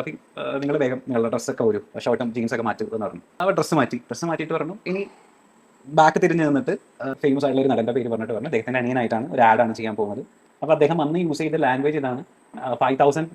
അപ്പം നിങ്ങൾ വേഗം നിങ്ങളുടെ ഡ്രസ്സൊക്കെ ഒരു ഷോർട്ടും ജീൻസൊക്കെ മാറ്റി എന്ന് പറഞ്ഞു. അവർ ഡ്രസ്സ് മാറ്റി. ഡ്രസ്സ് മാറ്റിയിട്ട് പറഞ്ഞു ഇനി ബാക്ക് തിരിഞ്ഞ് നിന്നിട്ട് ഫേമസ് ആയിട്ടുള്ള ഒരു നടന്റെ പേര് പറഞ്ഞിട്ട് പറഞ്ഞു. അദ്ദേഹത്തിന്റെ അനിയനായിട്ടാണ് ഒരു ആഡാണ് ചെയ്യാൻ പോകുന്നത്. അപ്പോൾ അദ്ദേഹം അന്ന് യൂസ് ചെയ്ത ലാംഗ്വേജ് ഇതാണ് ഫൈവ് തൗസൻഡ്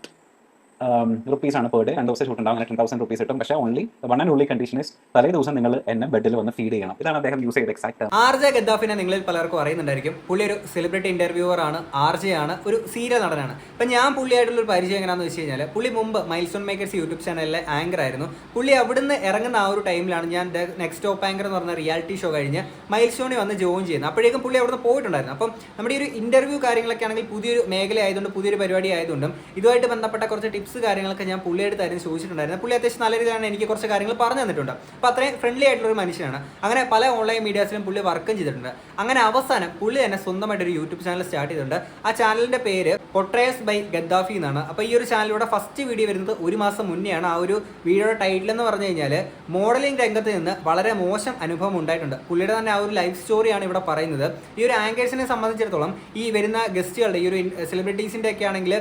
റുപ്പീസ് ആണ് പെർ ഡേ രണ്ട് ദിവസം ഷൂട്ട് ഉണ്ടാവും. ടെൻ തൗസൻഡ് റുപ്പീസ് കിട്ടും. പക്ഷേ only one and only condition is തലേ ദിവസം നിങ്ങൾ എന്നെ ബെഡിൽ വന്ന് ഫീഡ് ചെയ്യണം. ഇതാണ് അദ്ദേഹം യൂസ് ചെയ്ത എക്സാക്ട് ആർ ജെ ഗദ്ദാഫിനെ നിങ്ങളിൽ പലർക്കും അറിയുന്നുണ്ടായിരിക്കും. പുള്ളി ഒരു സെലിബ്രിറ്റി ഇന്റർവ്യൂവർ ആണ്. ആർ ജെ ആണ്. ഒരു സീരിയൽ നടനാണ്. അപ്പം ഞാൻ പുള്ളിയായിട്ടുള്ള ഒരു പരിചയം എങ്ങനെയാണെന്ന് വെച്ച് കഴിഞ്ഞാൽ പുള്ളി മുമ്പ് മൈൽസ്റ്റോൺ മേക്കേഴ്സ് യൂട്യൂബ് ചാനലിലെ ആങ്കർ ആയിരുന്നു. പുള്ളി അവിടുന്ന് ഇറങ്ങുന്ന ആ ഒരു ടൈമിലാണ് ഞാൻ നെക്സ്റ്റ് ടോപ്പ് ആങ്കർ എന്ന് പറഞ്ഞ റിയാലിറ്റി ഷോ കഴിഞ്ഞ് മൈൽസ്റ്റോണിൽ വന്ന് ജോയിൻ ചെയ്യുന്നത്. അപ്പോഴേക്കും പുള്ളി അവിടുന്ന് പോയിട്ടുണ്ടായിരുന്നു. അപ്പം നമ്മുടെ ഈ ഒരു ഇന്റർവ്യൂ കാര്യങ്ങളൊക്കെ ആണെങ്കിൽ പുതിയൊരു മേഖല ആയതുകൊണ്ട് പുതിയൊരു പരിപാടി ആയതുകൊണ്ടും ഇതുമായിട്ട് ബന്ധപ്പെട്ട കുറച്ച് ടിപ്സ് കാര്യങ്ങളൊക്കെ ഞാൻ പുള്ളിയായിട്ട് തരുന്ന ചോദിച്ചിട്ടുണ്ടായിരുന്നു പുള്ളി അത്യാവശ്യം നല്ല രീതിയിലാണ് എനിക്ക് കുറച്ച് കാര്യങ്ങൾ പറഞ്ഞു തന്നിട്ടുണ്ട്. അപ്പോൾ അത്രയും ഫ്രണ്ട്ലി ആയിട്ടുള്ള ഒരു മനുഷ്യനാണ്. അങ്ങനെ പല ഓൺലൈൻ മീഡിയാസിലും പുള്ളി വർക്കും ചെയ്തിട്ടുണ്ട്. അങ്ങനെ അവസാനം പുള്ളി തന്നെ സ്വന്തമായിട്ട് ഒരു യൂട്യൂബ് ചാനൽ സ്റ്റാർട്ട് ചെയ്തിട്ടുണ്ട്. ആ ചാനലിന്റെ പേര് പൊട്രേസ് ബൈ ഗദ്ദാഫി എന്നാണ്. അപ്പോൾ ഈ ഒരു ചാനലിലൂടെ ഫസ്റ്റ് വീഡിയോ വരുന്നത് ഒരു മാസം മുന്നെയാണ്. ആ ഒരു വീഡിയോയുടെ ടൈറ്റിൽ എന്ന് പറഞ്ഞു കഴിഞ്ഞാൽ മോഡലിംഗ് രംഗത്ത് നിന്ന് വളരെ മോശം അനുഭവം ഉണ്ടായിട്ടുണ്ട്. പുള്ളിയുടെ തന്നെ ആ ഒരു ലൈഫ് സ്റ്റോറിയാണ് ഇവിടെ പറയുന്നത്. ഈ ഒരു ആങ്കേഴ്സിനെ സംബന്ധിച്ചിടത്തോളം ഈ വരുന്ന ഗസ്റ്റുകളുടെ ഈ ഒരു സെലിബ്രിറ്റീസിന്റെ ഒക്കെ ആണെങ്കിൽ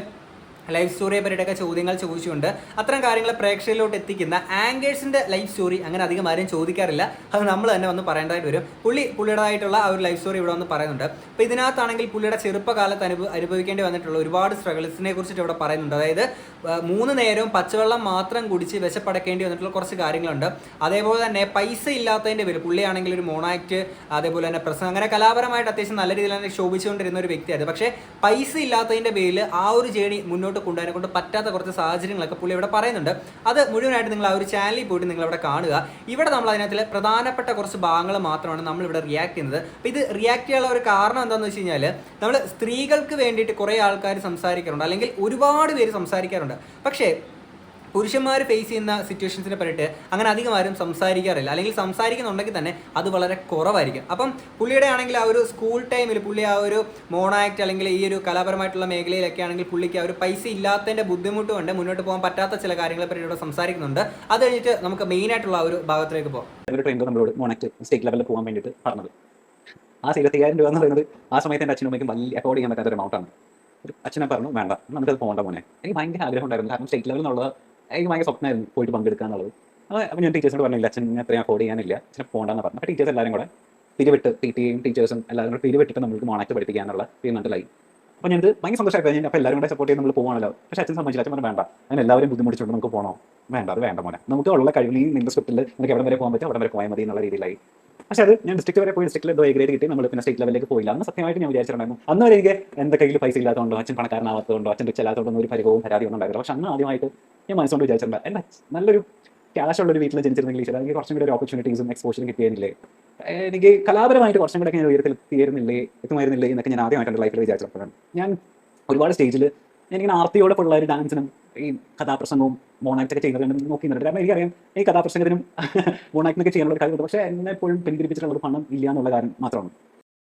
ലൈഫ് സ്റ്റോറിയെ പറ്റിയിട്ടൊക്കെ ചോദ്യങ്ങൾ ചോദിച്ചുകൊണ്ട് അത്തരം കാര്യങ്ങൾ പ്രേക്ഷകരിലോട്ട് എത്തിക്കുന്ന ആങ്കേഴ്സിന്റെ ലൈഫ് സ്റ്റോറി അങ്ങനെ അധികം ആരും ചോദിക്കാറില്ല. അത് നമ്മൾ തന്നെ വന്ന് പറയേണ്ടതായിട്ട് വരും. പുള്ളി പുള്ളിയുടേതായിട്ടുള്ള ആ ഒരു ലൈഫ് സ്റ്റോറി ഇവിടെ വന്ന് പറയുന്നുണ്ട്. അപ്പോൾ ഇതിനകത്താണെങ്കിൽ പുള്ളിയുടെ ചെറുപ്പകാലത്ത് അനുഭവ അനുഭവിക്കേണ്ടി വന്നിട്ടുള്ള ഒരുപാട് സ്ട്രഗിൾസിനെ കുറിച്ചിട്ട് ഇവിടെ പറയുന്നുണ്ട്. അതായത് മൂന്ന് നേരവും പച്ചവെള്ളം മാത്രം കുടിച്ച് വിശപ്പടക്കേണ്ടി വന്നിട്ടുള്ള കുറച്ച് കാര്യങ്ങളുണ്ട്. അതേപോലെ തന്നെ പൈസ ഇല്ലാത്തതിന്റെ പേര് പുള്ളിയാണെങ്കിൽ ഒരു മോണാക്ട് അതേപോലെ തന്നെ പ്രസംഗം അങ്ങനെ കലാപരമായിട്ട് അത്യാവശ്യം നല്ല രീതിയിൽ തന്നെ ശോഭിച്ചുകൊണ്ടിരുന്ന ഒരു വ്യക്തിയായിരുന്നു. പക്ഷേ പൈസ ഇല്ലാത്തതിന്റെ പേരിൽ ആ ഒരു ജേണി മുന്നോട്ട് കൊണ്ടുപോകാനെ കൊണ്ട് പറ്റാത്ത കുറച്ച് സാഹചര്യങ്ങളൊക്കെ പുള്ളി ഇവിടെ പറയുന്നുണ്ട്. അത് മുഴുവനായിട്ട് നിങ്ങൾ ആ ഒരു ചാനലിൽ പോയിട്ട് നിങ്ങൾ ഇവിടെ കാണുക. ഇവിടെ നമ്മൾ അതിനകത്ത് പ്രധാനപ്പെട്ട കുറച്ച് ഭാഗങ്ങൾ മാത്രമാണ് നമ്മൾ ഇവിടെ റിയാക്ട് ചെയ്യുന്നത്. അപ്പോൾ ഇത് റിയാക്ട് ചെയ്യാനുള്ള ഒരു കാരണം എന്താണെന്ന് വെച്ച് കഴിഞ്ഞാൽ നമ്മൾ സ്ത്രീകൾക്ക് വേണ്ടിയിട്ട് കുറേ ആൾക്കാർ സംസാരിക്കാറുണ്ട്. അല്ലെങ്കിൽ ഒരുപാട് പേര് സംസാരിക്കാറുണ്ട്. പക്ഷേ പുരുഷന്മാർ ഫേസ് ചെയ്യുന്ന സിറ്റുവേഷൻസിനെ പറ്റിയിട്ട് അങ്ങനെ അധികം ആരും സംസാരിക്കാറില്ല. അല്ലെങ്കിൽ സംസാരിക്കുന്നുണ്ടെങ്കിൽ തന്നെ അത് വളരെ കുറവായിരിക്കും. അപ്പം പുള്ളിയുടെ ആണെങ്കിൽ ആ ഒരു സ്കൂൾ ടൈമിൽ പുള്ളി ആ ഒരു മോണാക്ട് അല്ലെങ്കിൽ ഈ ഒരു കലാപരമായിട്ടുള്ള മേഖലയിലൊക്കെ ആണെങ്കിൽ പുള്ളിക്ക് ആ ഒരു പൈസ ഇല്ലാത്തതിന്റെ ബുദ്ധിമുട്ട് കൊണ്ട് മുന്നോട്ട് പോകാൻ പറ്റാത്ത ചില കാര്യങ്ങളെ പറ്റി ഇവിടെ സംസാരിക്കുന്നുണ്ട്. അത് കഴിഞ്ഞിട്ട് നമുക്ക് മെയിൻ ആയിട്ടുള്ള ആ ഒരു ഭാഗത്തിലേക്ക് പോകാം. ഒരു ട്രെയിൻ സ്റ്റേറ്റ് ലെവലിൽ പോകാൻ ആ ഇരുപത്തിയായിരം രൂപ എന്ന് പറയുന്നത് ആ സമയത്ത് എന്റെ അച്ഛനും അമ്മയ്ക്കും വലിയ അഫോർഡ് ചെയ്യാൻ പറ്റാത്ത ഒരു ആണ്. അച്ഛനെ പറഞ്ഞു വേണ്ട നമുക്കത് പോകേണ്ട മോനെ. എനിക്ക് ഭയങ്കര ആഗ്രഹം ഉണ്ടായിരുന്നു. കാരണം സ്റ്റേറ്റ് ലെവലിൽ എന്നുള്ളത് എനിക്ക് ഭയങ്കര സ്വപ്നമായിരുന്നു പോയിട്ട് പങ്കെടുക്കുക എന്നുള്ളത്. അപ്പോൾ ഞാൻ ടീച്ചേഴ്സിനോട് പറഞ്ഞില്ല അച്ഛൻ അത്രയും അഫോർഡ് ചെയ്യാനില്ല അച്ഛനെ പോകണ്ടെന്ന് പറഞ്ഞു അപ്പോൾ ടീച്ചേഴ്സ് എല്ലാവരും കൂടെ പിരിവിട്ട് പി ടിയും ടീച്ചേഴ്സും എല്ലാവരും കൂടെ പിരിവിട്ടിട്ട് നമുക്ക് മോണാക്ട് പഠിപ്പിക്കാനുള്ള തീരുമാനത്തിലായി അപ്പോൾ ഞാനത് ഭയങ്കര സന്തോഷമായിട്ട് ഞാൻ അപ്പോൾ എല്ലാവരും കൂടെ സപ്പോർട്ട് ചെയ്ത് നമ്മൾ പോകണമല്ലോ പക്ഷേ അച്ഛൻ സമ്മതിച്ചില്ല. അച്ഛൻ വേണ്ട. അങ്ങനെ എല്ലാവരും ബുദ്ധിമുട്ടിച്ചുകൊണ്ട് നമുക്ക് പോകണോ വേണ്ട. അത് വേണ്ട മോനെ. നമുക്ക് ഉള്ള കഴിവിൽ നിന്റെ സ്ക്രിപ്റ്റിൽ നമുക്ക് എവിടെ വരെ പോകാൻ പറ്റും അവിടെ വരെ പോയാൽ മതി എന്നുള്ള രീതിയിലായി. പക്ഷേ അത് ഞാൻ ഡിസ്ട്രിക്ട് വരെ പോയി ഡിസ്ട്രിക്റ്റിൽ എന്തോ ഗ്രേഡ് കിട്ടി നമ്മൾ പിന്നെ സ്റ്റേറ്റ് ലെവലിലേക്ക് പോയില്ല. എന്ന് സത്യമായിട്ട് ഞാൻ വിചാരിച്ചിട്ടുണ്ടായിരുന്നു. അന്ന് വരെ എനിക്ക് എന്റെ കയ്യിൽ പൈസ ഇല്ലാത്തതുകൊണ്ടോ അച്ഛൻ പണക്കാരനാവാത്തതുകൊണ്ടോ അച്ഛൻ റിച്ചല്ലാത്തതുകൊണ്ടോ ഒരു പരിഭവവും പരാതി ഒന്നും ഉണ്ടായില്ല പക്ഷെ അന്ന് ആദ്യമായിട്ട് ഞാൻ മനസ്സുകൊണ്ട് വിചാരിച്ചിട്ടുണ്ട് എന്റെ നല്ലൊരു ക്യാഷ് ഉള്ള ഒരു വീട്ടിൽ ജനിച്ചിരുന്നെങ്കിൽ ഈശ്വര എനിക്ക് കുറച്ചും കൂടി ഒരു ഓപ്പർച്യൂണിറ്റീസും എക്സ്പോഷറും കിട്ടിയിരുന്നില്ലേ എനിക്ക് കലാപരമായിട്ട് കുറച്ചും കൂടെ ഞാൻ ഉയരത്തിൽ എത്തിയിരുന്നില്ലേ എത്തുമായിരുന്നില്ലേ എന്നൊക്കെ ഞാൻ ആദ്യമായിട്ട് എന്റെ ലൈഫിൽ വിചാരിച്ചപ്പോഴാണ് ഞാൻ ഒരുപാട് സ്റ്റേജിൽ ഞാനിങ്ങനെ ആർത്തിയോടെ പിള്ളേർ ഡാൻസിനും ഈ കഥാപ്രസംഗവും മോണാക്റ്റൊക്കെ ചെയ്യുന്നത് നോക്കി നിന്നിട്ട് കാരണം എനിക്കറിയാം ഈ കഥാപ്രസംഗത്തിനും മോണാക്ടിനൊക്കെ ചെയ്യാനുള്ള ഒരു കാര്യമുണ്ട് പക്ഷേ എന്നെ എപ്പോഴും പിന്തിരിപ്പിച്ചിട്ടുള്ളത് പണം ഇല്ല എന്നുള്ള കാര്യം മാത്രമാണ്.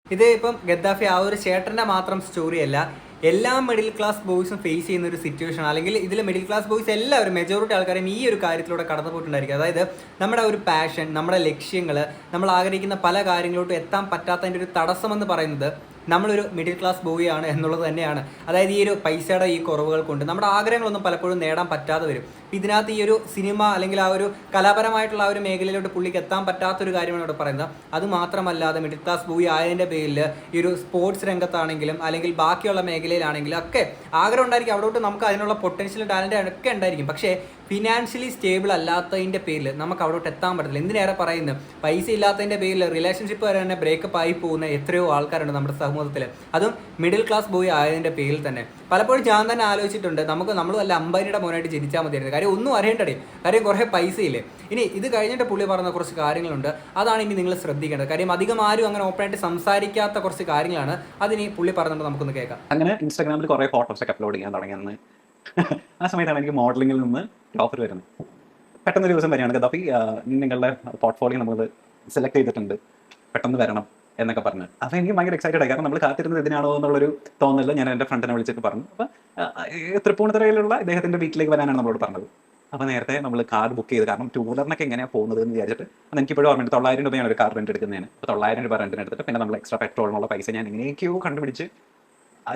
ഇത് ഇപ്പം ഗദ്ദാഫി ആ ഒരു ചേട്ടന്റെ മാത്രം സ്റ്റോറി അല്ല എല്ലാ മിഡിൽ ക്ലാസ് ബോയ്സും ഫേസ് ചെയ്യുന്ന ഒരു സിറ്റുവേഷൻ അല്ലെങ്കിൽ ഇതിൽ മിഡിൽ ക്ലാസ് ബോയ്സ് എല്ലാവരും മെജോറിറ്റി ആൾക്കാരും ഈ ഒരു കാര്യത്തിലൂടെ കടന്നു പോയിട്ടുണ്ടായിരിക്കും അതായത് നമ്മുടെ ഒരു പാഷൻ നമ്മുടെ ലക്ഷ്യങ്ങൾ നമ്മൾ ആഗ്രഹിക്കുന്ന പല കാര്യങ്ങളോട്ടും എത്താൻ പറ്റാത്തതിന്റെ ഒരു തടസ്സമെന്ന് പറയുന്നത് നമ്മളൊരു മിഡിൽ ക്ലാസ് ബോയിയാണ് എന്നുള്ളത് തന്നെയാണ്. അതായത് ഈ ഒരു പൈസയുടെ ഈ കുറവുകൾ കൊണ്ട് നമ്മുടെ ആഗ്രഹങ്ങളൊന്നും പലപ്പോഴും നേടാൻ പറ്റാതെ വരും. ഇതിനകത്ത് ഈ ഒരു സിനിമ അല്ലെങ്കിൽ ആ ഒരു കലാപരമായിട്ടുള്ള ആ ഒരു മേഖലയിലോട്ട് പുള്ളിക്ക് എത്താൻ പറ്റാത്തൊരു കാര്യമാണ് ഇവിടെ പറയുന്നത്. അത് മാത്രമല്ലാതെ മിഡിൽ ക്ലാസ് ബോയ് ആയതിന്റെ പേരിൽ ഈ ഒരു സ്പോർട്സ് രംഗത്താണെങ്കിലും അല്ലെങ്കിൽ ബാക്കിയുള്ള മേഖലയിലാണെങ്കിലും ഒക്കെ ആഗ്രഹം ഉണ്ടായിരിക്കും. അവിടോട്ട് നമുക്ക് അതിനുള്ള പൊട്ടൻഷ്യൽ ടാലന്റ് ഒക്കെ ഉണ്ടായിരിക്കും. പക്ഷേ ഫിനാൻഷ്യലി സ്റ്റേബിൾ അല്ലാത്തതിന്റെ പേരിൽ നമുക്ക് അവിടോട്ട് എത്താൻ പറ്റില്ല എന്തിനേറെ പറയുന്നത് പൈസ ഇല്ലാത്തതിന്റെ പേരിൽ റിലേഷൻഷിപ്പ് വരെ തന്നെ ബ്രേക്കപ്പ് ആയി പോകുന്ന എത്രയോ ആൾക്കാരുണ്ട് നമ്മുടെ സമൂഹത്തിൽ അതും മിഡിൽ ക്ലാസ് ബോയ് ആയതിന്റെ പേരിൽ തന്നെ. പലപ്പോഴും ഞാൻ തന്നെ ആലോചിച്ചിട്ടുണ്ട് നമുക്ക് നമ്മൾ വല്ല അമ്പാനിയുടെ മോനായിട്ട് ജനിച്ചാൽ മതിയായിരുന്നു. കാര്യം ഒന്നും അറിയണ്ടേ കാര്യം കുറേ പൈസയില്ലേ? ഇനി ഇത് കഴിഞ്ഞിട്ട് പുള്ളി പറഞ്ഞ കുറച്ച് കാര്യങ്ങളുണ്ട്. അതാണ് ഇനി നിങ്ങൾ ശ്രദ്ധിക്കേണ്ടത്. കാര്യം അധികം ആരും അങ്ങനെ ഓപ്പണായിട്ട് സംസാരിക്കാത്ത കുറച്ച് കാര്യങ്ങളാണ്. അതിനി പുള്ളി പറഞ്ഞിട്ട് നമുക്കൊന്ന് കേൾക്കാം. അങ്ങനെ ഇൻസ്റ്റാഗ്രാമിൽ കുറേ ഫോട്ടോസ് ഒക്കെ അപ്ലോഡ് ചെയ്യാൻ തുടങ്ങിയെന്ന്. ആ സമയത്താണ് എനിക്ക് മോഡലിംഗിൽ നിന്ന് ഓഫർ വരുന്നത്. പെട്ടെന്ന് ഒരു ദിവസം വരികയാണ്. അപ്പോൾ നിങ്ങളുടെ പോർട്ട്ഫോളിയോ നമ്മൾ സെലക്ട് ചെയ്തിട്ടുണ്ട്. പെട്ടെന്ന് വരണം. എന്നൊക്കെ പറഞ്ഞ്. അപ്പോൾ എനിക്ക് ഭയങ്കര എക്സൈറ്റഡ് ആയി. കാരണം നമ്മൾ കാത്തിരുന്നത് ഇതിനാണോ എന്നുള്ളൊരു തോന്നൽ ഞാൻ എന്റെ ഫ്രണ്ടിനെ വിളിച്ചിട്ട് പറഞ്ഞു. അപ്പോൾ തൃപ്പൂണിത്തുറയിലുള്ള ഇദ്ദേഹത്തിന്റെ വീട്ടിലേക്ക് വരാനാണ് നമ്മളോട് പറഞ്ഞത്. അപ്പോൾ നേരത്തെ നമ്മൾ കാർ ബുക്ക് ചെയ്ത് കാരണം ടൂ വീലറിനൊക്കെ എങ്ങനെയാണ് പോകുന്നത് എന്ന് വിചാരിച്ചിട്ട് അത് എനിക്കിപ്പോഴും ഓർമ്മയുണ്ട് തൊള്ളായിരം രൂപയാണ് ഒരു കാർ റെന്റ് എടുക്കുന്നതിന്. അപ്പോൾ തൊള്ളായിരം രൂപ റെന്റിന് എടുത്തിട്ട് പിന്നെ നമ്മൾ എക്സ്ട്രാ പെട്രോളിനുള്ള പൈസ ഞാൻ എങ്ങനെയൊക്കെയോ കണ്ടുപിടിച്ച്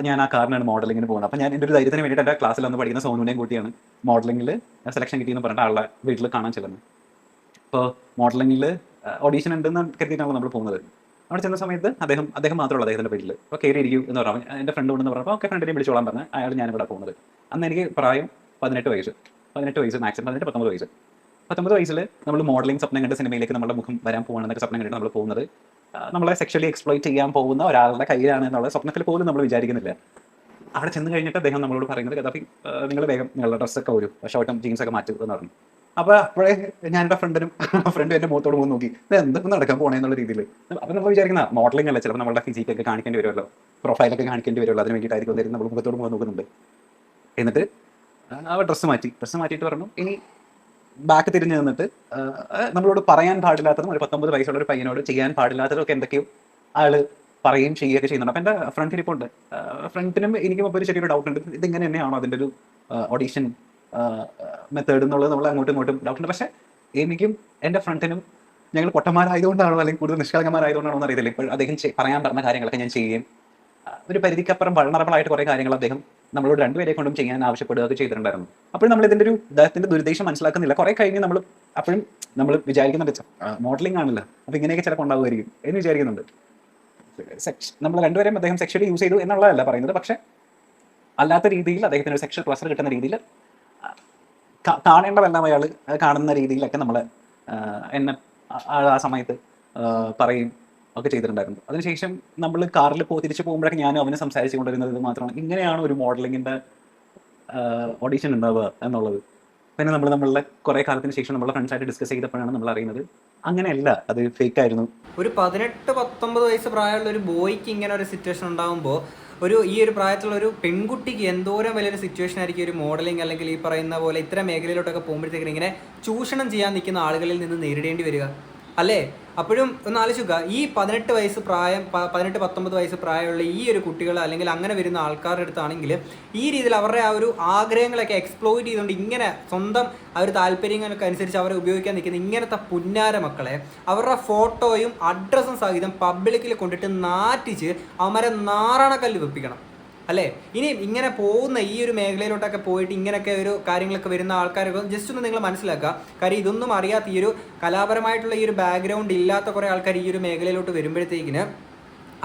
ഞാൻ ആ കാറിനാണ് മോഡലിങ്ങിന് പോകുന്നത്. അപ്പോൾ ഞാൻ എന്റെ ഒരു ധൈര്യത്തിന് വേണ്ടിയിട്ട് എന്റെ ക്ലാസ്സിൽ വന്ന് പഠിക്കുന്ന സോനുവിനെയും കൂട്ടിയാണ് മോഡലിംഗിൽ സെലക്ഷൻ കിട്ടിയെന്ന് പറഞ്ഞിട്ട് ആളുടെ വീട്ടിൽ കാണാൻ ചെല്ലുന്നത്. അപ്പോൾ മോഡലിംഗിൽ ഓഡീഷൻ ഉണ്ടെന്ന് കരുതിയിട്ടാണ് നമ്മൾ പോകുന്നത്. അവിടെ ചെന്ന സമയത്ത് അദ്ദേഹം അദ്ദേഹം മാത്രമുള്ള അദ്ദേഹത്തിന്റെ പേരിൽ. അപ്പോൾ കയറി ഇരിക്കും എന്ന് പറഞ്ഞു. എന്റെ ഫ്രണ്ട് ഉണ്ടെന്ന് പറഞ്ഞപ്പോൾ ഓക്കെ ഫ്രണ്ടിനെ വിളിച്ചോളാൻ പറഞ്ഞ് അയാൾ ഞാനിവിടെ പോകുന്നത്. അന്ന് എനിക്ക് പ്രായം പതിനെട്ട് വയസ്സ്. പതിനെട്ട് വയസ്സ് മാക്സിമം പതിനെട്ട് പത്തൊമ്പത് വയസ്സ്. പത്തൊമ്പത് വയസ്സിൽ നമ്മൾ മോഡലിംഗ് സ്വപ്നം കണ്ട സിനിമയിലേക്ക് നമ്മുടെ മുഖം വരാൻ പോകണമെന്നൊക്കെ സ്വപ്നം കണ്ടിട്ട് നമ്മൾ പോകുന്നത്. നമ്മളെ സെക്ഷലി എക്സ്പ്ലോയിറ്റ് ചെയ്യാൻ പോകുന്ന ഒരാളുടെ കയ്യിലാണ് എന്നുള്ള സ്വപ്നത്തിൽ പോലും നമ്മൾ വിചാരിക്കുന്നില്ല. അവിടെ ചെന്ന് കഴിഞ്ഞിട്ട് അദ്ദേഹം നമ്മളോട് പറയുന്നത് കഥാപി നിങ്ങൾ വേഗം നിങ്ങളുടെ ഡ്രസ്സൊക്കെ ഒരു ഷോർട്ടും ജീൻസൊക്കെ മാറ്റുക എന്ന് പറഞ്ഞു. അപ്പോൾ അപ്പോഴേ ഞാൻ എന്റെ ഫ്രണ്ടിനും ഫ്രണ്ടും എന്റെ മുഖത്തോട് പോകുന്ന നോക്കി എന്തൊക്കെ നടക്കാൻ പോണേ എന്നുള്ള രീതിയിൽ? അപ്പൊ നമ്മൾ വിചാരിക്കുന്ന മോഡലിംഗ് അല്ല ചിലപ്പോൾ ഫിസിക്ക് ഫിസിക്കൊക്കെ കാണിക്കേണ്ടി വരുമല്ലോ പ്രൊഫൈലൊക്കെ കാണിക്കേണ്ടി വരുമല്ലോ അതിന് വേണ്ടിയിട്ടായിരിക്കും നമ്മൾ മുഖത്തോട് പോകാൻ നോക്കുന്നുണ്ട്. എന്നിട്ട് അവ ഡ്രസ്സ് മാറ്റി ഡ്രസ്സ് മാറ്റിയിട്ട് പറഞ്ഞു ഇനി ബാക്ക് തിരിഞ്ഞ് നിന്നിട്ട് നമ്മളോട് പറയാൻ പാടില്ലാത്തതും ഒരു പത്തൊമ്പത് വയസ്സുള്ള ഒരു പയ്യനോട് ചെയ്യാൻ പാടില്ലാത്തതൊക്കെ എന്തൊക്കെയോ ആൾ പറയുകയും ചെയ്യുകയൊക്കെ ചെയ്യുന്നുണ്ട്. അപ്പം എന്റെ ഫ്രണ്ട് ഉണ്ട്. ഫ്രണ്ടിനും എനിക്കും ഒരു ചെറിയൊരു ഡൗട്ട് ഉണ്ട്. ഇതിങ്ങനെ തന്നെയാണോ അതിന്റെ ഒരു ഓഡീഷൻ മെത്തേഡ് എന്നുള്ളത് നമ്മൾ അങ്ങോട്ടും ഇങ്ങോട്ടും ഡൗട്ട് ഉണ്ട് പക്ഷേ എനിക്കും എന്റെ ഫ്രണ്ടിനും ഞങ്ങൾ പൊട്ടന്മാരായതുകൊണ്ടാണോ അല്ലെങ്കിൽ കൂടുതൽ നിഷ്കളങ്കമാരായതുകൊണ്ടാണോ എന്ന് അറിയത്തില്ല ഇപ്പോൾ അദ്ദേഹം പറയാൻ പറഞ്ഞ കാര്യങ്ങളൊക്കെ ഞാൻ ചെയ്യുകയും ഒരു പരിധിക്കപ്പുറം ആയിട്ട് കുറേ കാര്യങ്ങൾ അദ്ദേഹം നമ്മളോട് രണ്ടുപേരെ കൊണ്ടും ചെയ്യാൻ ആവശ്യപ്പെടുകയൊക്കെ ചെയ്തിട്ടുണ്ടായിരുന്നു. അപ്പോൾ നമ്മൾ ഇതിന്റെ ഒരു ദേഹത്തിന്റെ ദുരുദ്ദേശം മനസ്സിലാക്കുന്നില്ല. കുറേ കഴിഞ്ഞ് നമ്മൾ അപ്പോഴും നമ്മൾ വിചാരിക്കുന്നുണ്ട് മോഡലിംഗ് ആണല്ലോ. അപ്പോൾ ഇങ്ങനെയൊക്കെ ചിലപ്പോൾ ഉണ്ടാവുമായിരിക്കും എന്ന് വിചാരിക്കുന്നുണ്ട്. നമ്മൾ രണ്ടുപേരെയും അദ്ദേഹം സെക്ഷലി യൂസ് ചെയ്തു എന്നുള്ളതല്ല പറയുന്നത്. പക്ഷേ അല്ലാത്ത രീതിയിൽ അദ്ദേഹത്തിന് ഒരു സെക്ഷൽ ക്ലസ്റ്റർ കിട്ടുന്ന രീതിയിൽ കാണേണ്ടതെല്ലാം അയാൾ കാണുന്ന രീതിയിലൊക്കെ നമ്മൾ എന്നെ ആ- സമയത്ത് പറയും ഒക്കെ ചെയ്തിട്ടുണ്ടായിരുന്നു. അതിനുശേഷം നമ്മൾ കാറിൽ പോ തിരിച്ചു പോകുമ്പോഴൊക്കെ ഞാനും അവന് സംസാരിച്ചു കൊണ്ടിരുന്നത് മാത്രമാണ്. ഇങ്ങനെയാണ് ഒരു മോഡലിങ്ങിന്റെ ഓഡീഷൻ ഉണ്ടാവുക എന്നുള്ളത്. പിന്നെ നമ്മൾ നമ്മളുടെ കുറെ കാലത്തിന് ശേഷം നമ്മളെ ഫ്രണ്ട്സായിട്ട് ഡിസ്കസ് ചെയ്തപ്പോഴാണ് നമ്മൾ അറിയുന്നത്. അങ്ങനെയല്ല അത് ഫേക്ക് ആയിരുന്നു. ഒരു പതിനെട്ട് പത്തൊമ്പത് വയസ്സ് പ്രായമുള്ള ഒരു ബോയ്ക്ക് ഇങ്ങനെ ഒരു സിറ്റുവേഷൻ ഉണ്ടാകുമ്പോൾ ഒരു ഈ ഒരു പ്രായത്തിലുള്ള ഒരു പെൺകുട്ടിക്ക് എന്തോരം വലിയൊരു സിറ്റുവേഷൻ ആയിരിക്കും ഒരു മോഡലിംഗ് അല്ലെങ്കിൽ ഈ പറയുന്ന പോലെ ഇത്തരം മേഖലയിലോട്ടൊക്കെ പോകുമ്പോഴത്തേക്കും ഇങ്ങനെ ചൂഷണം ചെയ്യാൻ നിൽക്കുന്ന ആളുകളിൽ നിന്ന് നേരിടേണ്ടി വരിക? അല്ലേ? അപ്പോഴും ഒന്ന് ആലോചിക്കുക. ഈ പതിനെട്ട് വയസ്സ് പ്രായം പതിനെട്ട് പത്തൊമ്പത് വയസ്സ് പ്രായമുള്ള ഈ ഒരു കുട്ടികൾ അല്ലെങ്കിൽ അങ്ങനെ വരുന്ന ആൾക്കാരുടെ അടുത്താണെങ്കിൽ ഈ രീതിയിൽ അവരുടെ ആ ഒരു ആഗ്രഹങ്ങളൊക്കെ എക്സ്പ്ലോയിറ്റ് ചെയ്തുകൊണ്ട് ഇങ്ങനെ സ്വന്തം ആ ഒരു താല്പര്യങ്ങൾക്ക് അനുസരിച്ച് അവരെ ഉപയോഗിക്കാൻ നിൽക്കുന്ന ഇങ്ങനത്തെ പുന്നാര മക്കളെ അവരുടെ ഫോട്ടോയും അഡ്രസ്സും സഹിതം പബ്ലിക്കിൽ കൊണ്ടിട്ട് നാറ്റിച്ച് അവന്മാരെ നാറണക്കല്ല് വെപ്പിക്കണം. അല്ലേ? ഇനി ഇങ്ങനെ പോകുന്ന ഈ ഒരു മേഖലയിലോട്ടൊക്കെ പോയിട്ട് ഇങ്ങനെയൊക്കെ ഒരു കാര്യങ്ങളൊക്കെ വരുന്ന ആൾക്കാരൊക്കെ ജസ്റ്റ് ഒന്ന് നിങ്ങൾ മനസ്സിലാക്കുക. കാര്യം ഇതൊന്നും അറിയാത്ത ഈ ഒരു കലാപരമായിട്ടുള്ള ഈ ഒരു ബാക്ക്ഗ്രൗണ്ട് ഇല്ലാത്ത കുറേ ആൾക്കാർ ഈ ഒരു മേഖലയിലോട്ട് വരുമ്പോഴത്തേക്കിന്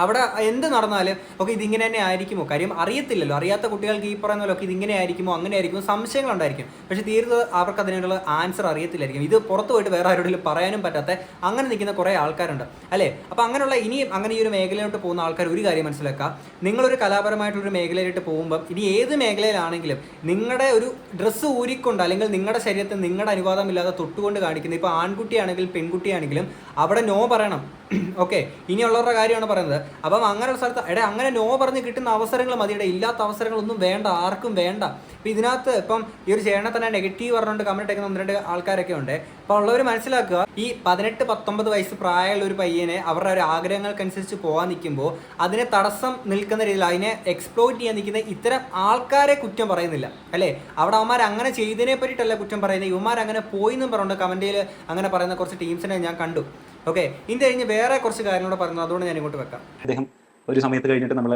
അവിടെ എന്ത് നടന്നാലും ഒക്കെ ഇതിങ്ങനെ തന്നെ ആയിരിക്കുമോ? കാര്യം അറിയത്തില്ലല്ലോ. അറിയാത്ത കുട്ടികൾക്ക് ഈ പറയുന്ന പോലെ ഒക്കെ ഇതിങ്ങനെ ആയിരിക്കുമോ? അങ്ങനെ ആയിരിക്കുമോ? സംശയങ്ങളുണ്ടായിരിക്കും പക്ഷേ തീർത്ത് അവർക്ക് അതിനുള്ള ആൻസർ അറിയത്തില്ലായിരിക്കും. ഇത് പുറത്തു പോയിട്ട് വേറെ ആരോടെങ്കിലും പറയാനും പറ്റാത്ത അങ്ങനെ നിൽക്കുന്ന കുറേ ആൾക്കാരുണ്ട്. അല്ലേ? അപ്പോൾ അങ്ങനെയുള്ള ഇനിയും അങ്ങനെ ഈ ഒരു മേഖലയിലോട്ട് പോകുന്ന ആൾക്കാർ ഒരു കാര്യം മനസ്സിലാക്കുക. നിങ്ങളൊരു കലാപരമായിട്ടുള്ളൊരു മേഖലയിലോട്ട് പോകുമ്പോൾ ഇനി ഏത് മേഖലയിലാണെങ്കിലും നിങ്ങളുടെ ഒരു ഡ്രസ്സ് ഊരിക്കൊണ്ട് അല്ലെങ്കിൽ നിങ്ങളുടെ ശരീരത്തിൽ നിങ്ങളുടെ അനുവാദമില്ലാതെ തൊട്ടുകൊണ്ട് കാണിക്കുന്നത് ഇപ്പോൾ ആൺകുട്ടിയാണെങ്കിലും പെൺകുട്ടിയാണെങ്കിലും അവിടെ നോ പറയണം. ഓക്കെ ഇനിയുള്ളവരുടെ കാര്യമാണ് പറയുന്നത്. അപ്പം അങ്ങനെയുള്ള സ്ഥലത്ത് എടാ അങ്ങനെ നോ പറഞ്ഞ് കിട്ടുന്ന അവസരങ്ങൾ മതി. മതിയുടെ ഇല്ലാത്ത അവസരങ്ങളൊന്നും വേണ്ട ആർക്കും വേണ്ട. ഇപ്പം ഇതിനകത്ത് ഇപ്പം ഈ ഒരു ചേട്ടനെ തന്നെ നെഗറ്റീവ് പറഞ്ഞുകൊണ്ട് കമന്റ് അടിക്കുന്ന ഒന്ന് രണ്ട് ആൾക്കാരൊക്കെ ഉണ്ട്. അപ്പോൾ ഉള്ളവർ മനസ്സിലാക്കുക ഈ പതിനെട്ട് പത്തൊമ്പത് വയസ്സ് പ്രായമുള്ള ഒരു പയ്യനെ അവരുടെ ഒരു ആഗ്രഹങ്ങൾക്കനുസരിച്ച് പോകാൻ നിൽക്കുമ്പോൾ അതിനെ തടസ്സം നിൽക്കുന്ന രീതിയിൽ അതിനെ എക്സ്പ്ലോയിറ്റ് ചെയ്യാൻ നിൽക്കുന്ന ഇത്തരം ആൾക്കാരെ കുറ്റം പറയുന്നില്ല. അല്ലേ? അവിടെ അവന്മാർ അങ്ങനെ ചെയ്തതിനെ പറ്റിയിട്ടല്ല കുറ്റം പറയുന്നത്. ഇവന്മാർ അങ്ങനെ പോയി എന്നും പറഞ്ഞുകൊണ്ട് കമന്റിൽ അങ്ങനെ പറയുന്ന കുറച്ച് ടീംസിനെ ഞാൻ കണ്ടു. ഓക്കെ ഇത് കഴിഞ്ഞ് വേറെ കുറച്ച് കാര്യങ്ങളൂടെ പറഞ്ഞു അതുകൊണ്ട് ഞാൻ ഇങ്ങോട്ട് വെക്കാം. അദ്ദേഹം ഒരു സമയത്ത് കഴിഞ്ഞിട്ട് നമ്മൾ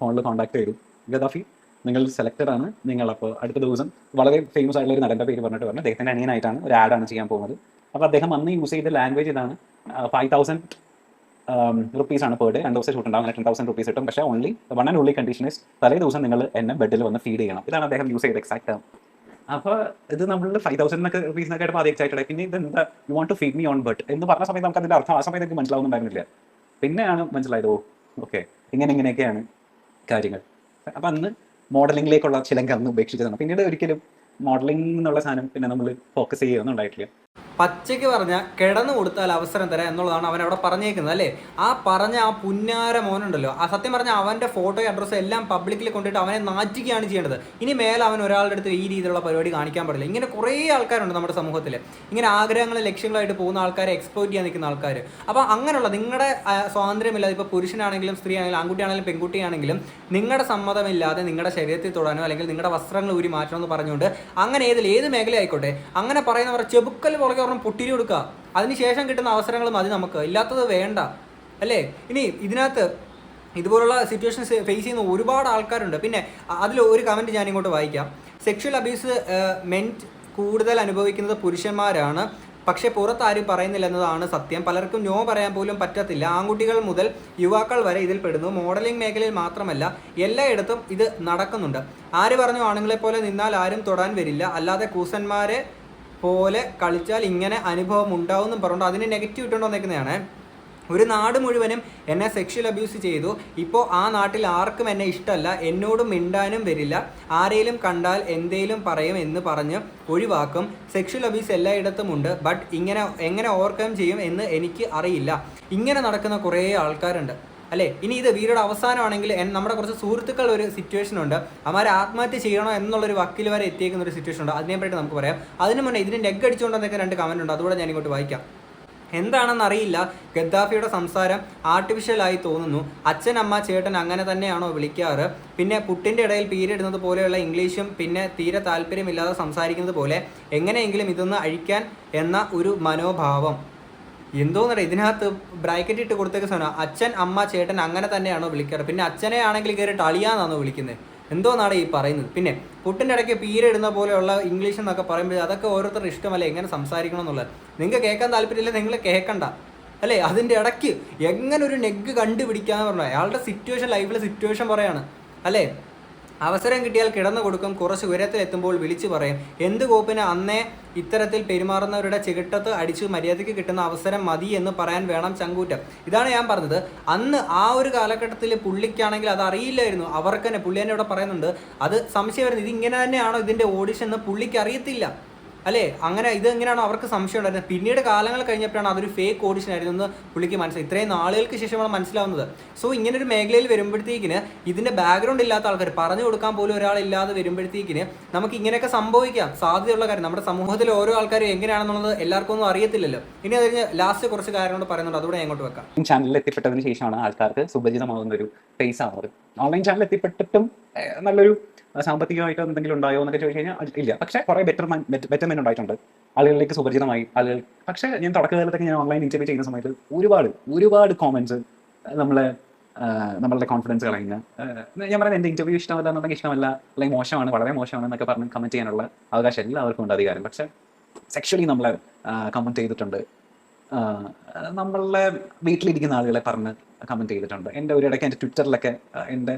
ഫോണിൽ കോൺടാക്ട് ചെയ്തു. ഗദാഫി നിങ്ങൾ സെലക്റ്റഡ് ആണ്. നിങ്ങൾ അപ്പോൾ അടുത്ത ദിവസം വളരെ ഫേമസ് ആയിട്ടുള്ള ഒരു നടന്റെ പേര് പറഞ്ഞിട്ട് പറഞ്ഞു. അദ്ദേഹത്തിന്റെ അനിയനായിട്ടാണ് ഒരു ആഡാണ് ചെയ്യാൻ പോകുന്നത്. അപ്പോൾ അദ്ദേഹം അന്ന് യൂസ് ചെയ്ത ലാംഗ്വേജ് ഇതാണ് ഫൈവ് തൗസൻഡ് റുപ്പീസ് ആണ് പെർ ഡേ രണ്ട് ദിവസം ഷൂട്ട് ഉണ്ടാവും ടെൻ തൗസൻഡ് റുപ്പീസ് കിട്ടും. പക്ഷേ only one and only condition is തലേ ദിവസം നിങ്ങൾ എന്നെ ബെഡിൽ വന്ന് ഫീഡ് ചെയ്യണം. ഇതാണ് അദ്ദേഹം യൂസ് ചെയ്ത എക്സാക്ട് അപ്പോൾ ഇത് നമ്മൾ ഫൈവ് തൗസൻഡ് എന്നൊക്കെ റുപ്പീസിനൊക്കെ ആയിട്ട് ആദ്യം എക്സൈറ്റഡ് പിന്നെ ഇത് എന്താ you want to feed me on but എന്ന് പറഞ്ഞ സമയത്ത് നമുക്ക് അതിന്റെ അർത്ഥം ആ സമയത്ത് എനിക്ക് മനസ്സിലാവുന്നുണ്ടായിരുന്നില്ല പിന്നെയാണ് മനസ്സിലായത്? ഓ ഓക്കെ ഇങ്ങനെ ഇങ്ങനെയൊക്കെയാണ് കാര്യങ്ങൾ. അപ്പം അന്ന് മോഡലിംഗിലേക്കുള്ള ചിലങ്ക അന്ന് ഉപേക്ഷിച്ചതാണ്. പിന്നീട് ഒരിക്കലും മോഡലിംഗ് എന്നുള്ള സാധനം പിന്നെ നമ്മൾ ഫോക്കസ് ചെയ്യുകയൊന്നും ഉണ്ടായിട്ടില്ല. പച്ചയ്ക്ക് പറഞ്ഞ കിടന്നു കൊടുത്താൽ അവസരം തരാം എന്നുള്ളതാണ് അവൻ അവിടെ പറഞ്ഞേക്കുന്നത് അല്ലേ? ആ പറഞ്ഞ ആ പുന്നാര മോനുണ്ടല്ലോ. ആ സത്യം പറഞ്ഞ അവന്റെ ഫോട്ടോ അഡ്രസ്സ് എല്ലാം പബ്ലിക്കിൽ കൊണ്ടിട്ട് അവനെ നാറ്റിക്കുകയാണ് ചെയ്യേണ്ടത്. ഇനി മേലെ അവൻ ഒരാളുടെ അടുത്ത് ഈ രീതിയിലുള്ള പരിപാടി കാണിക്കാൻ പാടില്ല. ഇങ്ങനെ കുറേ ആൾക്കാരുണ്ട് നമ്മുടെ സമൂഹത്തിൽ ഇങ്ങനെ ആഗ്രഹങ്ങളും ലക്ഷ്യങ്ങളായിട്ട് പോകുന്ന ആൾക്കാരെ എക്സ്പ്ലോർ ചെയ്യാൻ നിൽക്കുന്ന ആൾക്കാർ അപ്പോൾ അങ്ങനെയുള്ള നിങ്ങളുടെ സ്വാതന്ത്ര്യമില്ലാതെ ഇപ്പോൾ പുരുഷനാണെങ്കിലും സ്ത്രീ ആണെങ്കിലും ആൺകുട്ടിയാണെങ്കിലും പെൺകുട്ടിയാണെങ്കിലും നിങ്ങളുടെ സമ്മതമില്ലാതെ നിങ്ങളുടെ ശരീരത്തിൽ തൊടാനോ അല്ലെങ്കിൽ നിങ്ങളുടെ വസ്ത്രങ്ങൾ ഊരി മാറ്റണമെന്ന് പറഞ്ഞുകൊണ്ട് അങ്ങനെ ഏതിൽ ഏത് മേഖല ആയിക്കോട്ടെ അങ്ങനെ പറയുന്നവർ ചെബുക്കൽ പുറകെ ഒരെണ്ണം പൊട്ടിരി കൊടുക്കുക. അതിനുശേഷം കിട്ടുന്ന അവസരങ്ങൾ മതി നമുക്ക്. ഇല്ലാത്തത് വേണ്ട. അല്ലേ? ഇനി ഇതിനകത്ത് ഇതുപോലുള്ള സിറ്റുവേഷൻസ് ഫേസ് ചെയ്യുന്ന ഒരുപാട് ആൾക്കാരുണ്ട്. പിന്നെ അതിൽ ഒരു കമന്റ് ഞാൻ ഇങ്ങോട്ട് വായിക്കാം. സെക്ഷൽ അബ്യൂസ് മെന്റ് കൂടുതൽ അനുഭവിക്കുന്നത് പുരുഷന്മാരാണ്. പക്ഷേ പുറത്താരും പറയുന്നില്ല എന്നതാണ് സത്യം. പലർക്കും നോ പറയാൻ പോലും പറ്റത്തില്ല. ആൺകുട്ടികൾ മുതൽ യുവാക്കൾ വരെ ഇതിൽ പെടുന്നു. മോഡലിംഗ് മേഖലയിൽ മാത്രമല്ല എല്ലായിടത്തും ഇത് നടക്കുന്നുണ്ട്. ആര് പറഞ്ഞു ആണുങ്ങളെ പോലെ നിന്നാൽ ആരും തൊടാൻ വരില്ല. അല്ലാതെ കൂസന്മാരെ പോലെ കളിച്ചാൽ ഇങ്ങനെ അനുഭവം ഉണ്ടാവും എന്ന് പറഞ്ഞുകൊണ്ട് അതിന് നെഗറ്റീവ് ഇട്ടുകൊണ്ട് വന്നേക്കുന്നതാണ്. ഒരു നാട് മുഴുവനും എന്നെ സെക്ഷൽ അബ്യൂസ് ചെയ്തു. ഇപ്പോൾ ആ നാട്ടിൽ ആർക്കും എന്നെ ഇഷ്ടമല്ല. എന്നോട് മിണ്ടാനും വരില്ല. ആരെയും കണ്ടാൽ എന്തേലും പറയും എന്ന് പറഞ്ഞ് ഒഴിവാക്കും. സെക്ഷൽ അബ്യൂസ് എല്ലായിടത്തും ഉണ്ട്. ബട്ട് ഇങ്ങനെ എങ്ങനെ ഓവർകം ചെയ്യും എന്ന് എനിക്ക് അറിയില്ല. ഇങ്ങനെ നടക്കുന്ന കുറേ ആൾക്കാരുണ്ട്. അല്ലേ? ഇനി ഇത് വീടിയുടെ അവസാനമാണെങ്കിൽ നമ്മുടെ കുറച്ച് സുഹൃത്തുക്കൾ ഒരു സിറ്റുവേഷൻ ഉണ്ട്. അവരെ ആത്മഹത്യ ചെയ്യണോ എന്നുള്ളൊരു വക്കീൽ വരെ എത്തിയേക്കുന്ന ഒരു സിറ്റുവേഷൻ ഉണ്ട്. അതിനെ പറ്റി നമുക്ക് പറയാം. അതിന് മുന്നേ ഇതിന് നെഗ് അടിച്ചുകൊണ്ടെന്നൊക്കെ രണ്ട് കമന്റ് ഉണ്ട്. അതുകൂടെ ഞാൻ ഇങ്ങോട്ട് വായിക്കാം. എന്താണെന്ന് അറിയില്ല ഗദ്ദാഫിയുടെ സംസാരം ആർട്ടിഫിഷ്യലായി തോന്നുന്നു. അച്ഛൻ അമ്മ ചേട്ടൻ അങ്ങനെ തന്നെയാണോ വിളിക്കാറ്? പിന്നെ പുട്ടിന്റെ ഇടയിൽ പീരിടുന്നത് പോലെയുള്ള ഇംഗ്ലീഷും പിന്നെ തീരെ താല്പര്യമില്ലാതെ സംസാരിക്കുന്നത് പോലെ എങ്ങനെയെങ്കിലും ഇതൊന്ന് അഴിക്കാൻ എന്ന ഒരു മനോഭാവം. എന്തോന്നറിയാം? ഇതിനകത്ത് ബ്രാക്കറ്റ് ഇട്ട് കൊടുത്തേക്ക് സാധനം. അച്ഛൻ അമ്മ ചേട്ടൻ അങ്ങനെ തന്നെയാണോ വിളിക്കാറ്? പിന്നെ അച്ഛനെ ആണെങ്കിൽ കയറിയിട്ട് അളിയാന്നാണോ വിളിക്കുന്നത് എന്തോന്നാണ് ഈ പറയുന്നത്? പിന്നെ പുട്ടിന്റെ ഇടയ്ക്ക് പീരിടുന്ന പോലെയുള്ള ഇംഗ്ലീഷ് എന്നൊക്കെ പറയുമ്പോൾ അതൊക്കെ ഓരോരുത്തരുടെ ഇഷ്ടമല്ലേ? എങ്ങനെ സംസാരിക്കണം എന്നുള്ളത്. നിങ്ങൾക്ക് കേൾക്കാൻ താല്പര്യമില്ല നിങ്ങൾ കേൾക്കണ്ട. അല്ലേ? അതിന്റെ ഇടയ്ക്ക് എങ്ങനെ ഒരു നെഗ് കണ്ടുപിടിക്കാന്ന് പറഞ്ഞാൽ അയാളുടെ സിറ്റുവേഷൻ ലൈഫിലെ സിറ്റുവേഷൻ പറയാണ്. അല്ലേ? അവസരം കിട്ടിയാൽ കിടന്നു കൊടുക്കും. കുറച്ച് ഉയരത്തിലെത്തുമ്പോൾ വിളിച്ചു പറയും. എന്ത് കോപ്പിന് അന്നേ ഇത്തരത്തിൽ പെരുമാറുന്നവരുടെ ചികിട്ടത്ത് അടിച്ച് മര്യാദയ്ക്ക് കിട്ടുന്ന അവസരം മതി എന്ന് പറയാൻ വേണം ചങ്കൂറ്റം. ഇതാണ് ഞാൻ പറഞ്ഞത്. അന്ന് ആ ഒരു കാലഘട്ടത്തിൽ പുള്ളിക്കാണെങ്കിൽ അത് അറിയില്ലായിരുന്നു. അവർക്ക് തന്നെ പുള്ളി തന്നെ ഇവിടെ പറയുന്നുണ്ട്. അത് സംശയം വരുന്നത് ഇത് ഇങ്ങനെ തന്നെയാണോ ഇതിന്റെ ഓഡിഷൻ എന്ന് പുള്ളിക്ക് അറിയത്തില്ല. അല്ലേ? അങ്ങനെ ഇത് എങ്ങനെയാണോ അവർക്ക് സംശയം ഉണ്ടായിരുന്നത്? പിന്നീട് കാലങ്ങൾ കഴിഞ്ഞപ്പോഴാണ് അതൊരു ഫേക്ക് ഓഡിഷൻ ആയിരുന്നു എന്ന് പുള്ളിക്ക് മനസ്സിലായി ഇത്രയും നാളുകൾക്ക് ശേഷമാണ് മനസ്സിലാവുന്നത്. സോ ഇങ്ങനെ ഒരു മേഖലയിൽ വരുമ്പോഴത്തേക്കിന് ഇതിന്റെ ബാക്ക്ഗ്രൗണ്ട് ഇല്ലാത്ത ആൾക്കാർ പറഞ്ഞു കൊടുക്കാൻ പോലും ഒരാളില്ലാതെ വരുമ്പോഴത്തേക്കിന് നമുക്ക് ഇങ്ങനെയൊക്കെ സംഭവിക്കാം. സാധ്യതയുള്ള കാര്യം. നമ്മുടെ സമൂഹത്തിലെ ഓരോ ആൾക്കാരും എങ്ങനെയാണെന്നുള്ളത് എല്ലാവർക്കും ഒന്നും അറിയത്തില്ലല്ലോ. ഇനി അത് കഴിഞ്ഞ് ലാസ്റ്റ് കുറച്ച് കാര്യങ്ങളോട് പറയുന്നുണ്ട്. അതുകൂടെ ഞാൻ ഇങ്ങോട്ട് വെക്കാം. ചാനലിൽ എത്തിപ്പെട്ടതിന് ശേഷമാണ് ആൾക്കാർക്ക് സുപരിചിതമാകുന്ന ഒരു ഫേസ് ആവുന്നത്. ഓൺലൈൻ ചാനൽ എത്തിപ്പെട്ടിട്ടും നല്ലൊരു സാമ്പത്തികമായിട്ട് എന്തെങ്കിലും ഉണ്ടായോ എന്നൊക്കെ ചോദിച്ചു കഴിഞ്ഞാൽ ഇല്ല. പക്ഷേ കുറെ ബെറ്റർ ബെറ്റർ മെൻ ഉണ്ടായിട്ടുണ്ട്. ആളുകളിലേക്ക് സുപരിചിതമായി ആളുകൾ പക്ഷേ ഞാൻ തുടക്കകാലത്തൊക്കെ ഞാൻ ഓൺലൈൻ ഇന്റർവ്യൂ ചെയ്യുന്ന സമയത്ത് ഒരുപാട് ഒരുപാട് കോമൻസ് നമ്മളെ നമ്മളുടെ കോൺഫിഡൻസ് കളയുന്ന ഞാൻ പറയുന്നത് എന്റെ ഇന്റർവ്യൂ ഇഷ്ടമല്ല എന്നുണ്ടെങ്കിൽ ഇഷ്ടമല്ല അല്ലെങ്കിൽ മോശമാണ് വളരെ മോശമാണ് എന്നൊക്കെ പറഞ്ഞ് കമന്റ് ചെയ്യാനുള്ള അവകാശം എല്ലാവർക്കും ഉണ്ട് അധികാരം. പക്ഷേ സെക്ഷലി നമ്മളെ കമന്റ് ചെയ്തിട്ടുണ്ട്. നമ്മളെ വീട്ടിലിരിക്കുന്ന ആളുകളെ പറഞ്ഞ് കമന്റ് ചെയ്തിട്ടുണ്ട്. എന്റെ ഒരു ഇടയ്ക്ക് എന്റെ ട്വിറ്ററിലൊക്കെ എന്റെ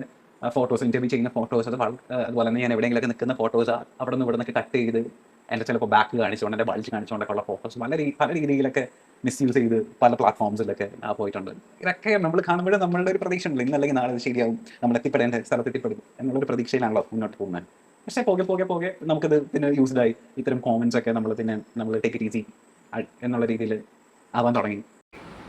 ഫോട്ടോസ് ഇന്റർവ്യൂ ചെയ്യുന്ന ഫോട്ടോസ് അത് അതുപോലെ തന്നെ ഞാൻ എവിടെയെങ്കിലൊക്കെ നിൽക്കുന്ന ഫോട്ടോസ് അവിടെ നിന്ന് ഇവിടെ നിന്നൊക്കെ കട്ട് ചെയ്ത് എന്റെ ചിലപ്പോൾ ബാക്ക് കാണിച്ചുകൊണ്ട് എന്റെ ബൾജ് കാണിച്ചുകൊണ്ടൊക്കെ ഉള്ള ഫോട്ടോസ് പല പല രീതിയിലൊക്കെ മിസ്യൂസ് ചെയ്ത് പല പ്ലാറ്റ്ഫോംസിലൊക്കെ പോയിട്ടുണ്ട്. ഇതൊക്കെ നമ്മൾ കാണുമ്പോഴും നമ്മളുടെ ഒരു പ്രതീക്ഷ ഉണ്ടല്ലോ. ഇന്നല്ലെങ്കിൽ നാളെ ശരിയാവും. നമ്മൾ എത്തിപ്പെടേണ്ട സ്ഥലത്ത് എത്തിപ്പെടും എന്നുള്ളൊരു പ്രതീക്ഷയിലാണല്ലോ മുന്നോട്ട് പോകുന്നത്. പക്ഷേ പോകെ പോകെ പോകെ നമുക്കിത് പിന്നെ യൂസ്ഡായി ഇത്തരം കോമൻസ് ഒക്കെ നമ്മൾ പിന്നെ നമ്മൾ ടേക്ക് ഇറ്റ് ഈസി എന്നുള്ള രീതിയിൽ ആവാൻ തുടങ്ങി.